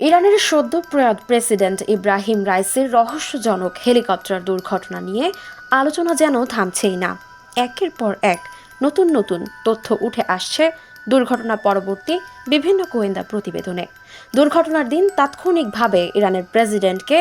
ইরানের সদ্য প্রয়াত প্রেসিডেন্ট ইব্রাহিম রাইসের রহস্যজনক হেলিকপ্টার দুর্ঘটনা নিয়ে আলোচনা যেন থামছেই না। একের পর এক নতুন নতুন তথ্য উঠে আসছে দুর্ঘটনা পরবর্তী বিভিন্ন গোয়েন্দা প্রতিবেদনে। দুর্ঘটনার দিন তাৎক্ষণিকভাবে ইরানের প্রেসিডেন্টকে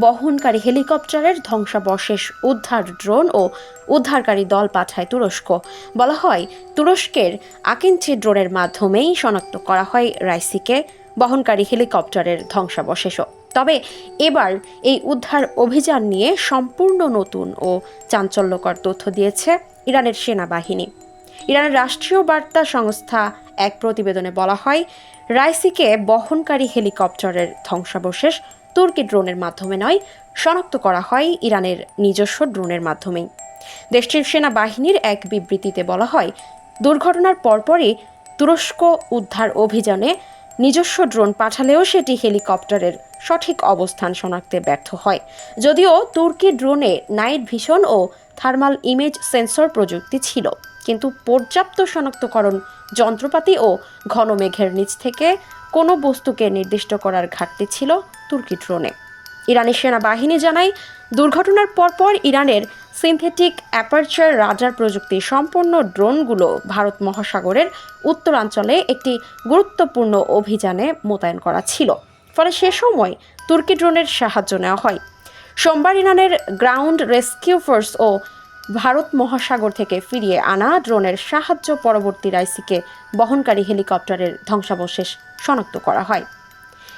বহনকারী হেলিকপ্টারের ধ্বংসাবশেষ উদ্ধার ড্রোন ও উদ্ধারকারী দল পাঠায় তুরস্ক। বলা হয়, তুরস্কের আকিনচি ড্রোনের মাধ্যমেই শনাক্ত করা হয় রাইসিকে। বহনকারী হেলিকপ্টারের ধ্বংসাবশেষও। তবে এবার এই উদ্ধার অভিযান নিয়ে সম্পূর্ণ নতুন ও চাঞ্চল্যকর তথ্য দিয়েছে ইরানের সেনাবাহিনী। ইরানের রাষ্ট্রীয় বার্তা সংস্থা এক প্রতিবেদনে বলা হয়, রাইসিকে বহনকারী হেলিকপ্টারের ধ্বংসাবশেষ তুর্কি ড্রোনের মাধ্যমে নয়, শনাক্ত করা হয় ইরানের নিজস্ব ড্রোনের মাধ্যমেই। দেশটির সেনাবাহিনীর এক বিবৃতিতে বলা হয়, দুর্ঘটনার পরপরই তুরস্ক উদ্ধার অভিযানে নিজস্ব ড্রোন পাঠালেও সেটি হেলিকপ্টারের সঠিক অবস্থান শনাক্তে ব্যর্থ হয়। যদিও তুর্কি ড্রোনে নাইট ভিশন ও থার্মাল ইমেজ সেন্সর প্রযুক্তি ছিল, কিন্তু পর্যাপ্ত শনাক্তকরণ যন্ত্রপাতি ও ঘন মেঘের নিচ থেকে কোনো বস্তুকে নির্দিষ্ট করার ঘাটতি ছিল তুর্কি ড্রোনে। ইরানি সেনাবাহিনী জানায়, দুর্ঘটনার পরপর ইরানের সিনথেটিক অ্যাপারচার রাডার প্রযুক্তি সম্পন্ন ড্রোনগুলো ভারত মহাসাগরের উত্তরাঞ্চলে একটি গুরুত্বপূর্ণ অভিযানে মোতায়েন করা ছিল। ফলে সে সময় তুর্কি ড্রোনের সাহায্য নেওয়া হয়। সোমবার ইরানের গ্রাউন্ড রেস্কিউ ফোর্স ও ভারত মহাসাগর থেকে ফিরিয়ে আনা ড্রোনের সাহায্য পরবর্তী রাইসিকে বহনকারী হেলিকপ্টারের ধ্বংসাবশেষ শনাক্ত করা হয়।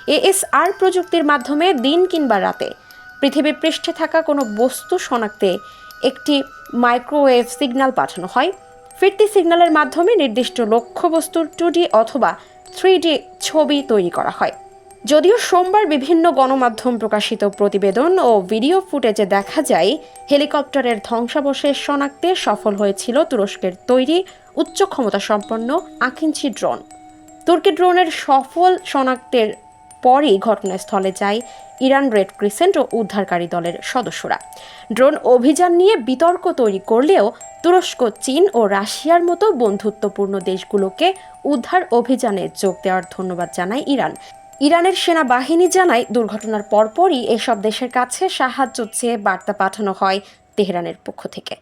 এএসআর প্রযুক্তির মাধ্যমে দিন কিংবা রাতে পৃথিবীর পৃষ্ঠে থাকা কোনো বস্তু শনাক্তে একটি মাইক্রোওয়েভ সিগন্যাল পাঠানো হয়। ফিরতি সিগন্যালের মাধ্যমে নির্দিষ্ট লক্ষ্যবস্তুর টু অথবা থ্রি ছবি তৈরি করা হয়। যদিও সোমবার বিভিন্ন গণমাধ্যম প্রকাশিত প্রতিবেদন ও ভিডিও ফুটেজে দেখা যায়, হেলিকপ্টারের ধ্বংসাবশেষ শনাক্তে সফল হয়েছিল তুরস্কের তৈরি উচ্চ ক্ষমতা সম্পন্ন আকিঞ্চি ড্রোন। তুর্কি ড্রোনের সফল শনাক্তের পরই ঘটনাস্থলে যায় ইরান রেড ক্রিসেন্ট ও উদ্ধারকারী দলের সদস্যরা। ড্রোন অভিযান নিয়ে বিতর্ক তৈরি করলেও তুরস্ক, চীন ও রাশিয়ার মতো বন্ধুত্বপূর্ণ দেশগুলোকে উদ্ধার অভিযানে যোগ দেওয়ার ধন্যবাদ জানায় ইরান। ইরানের সেনাবাহিনী জানায়, দুর্ঘটনার পরপরই এসব দেশের কাছে সাহায্য চেয়ে বার্তা পাঠানো হয় তেহরানের পক্ষ থেকে।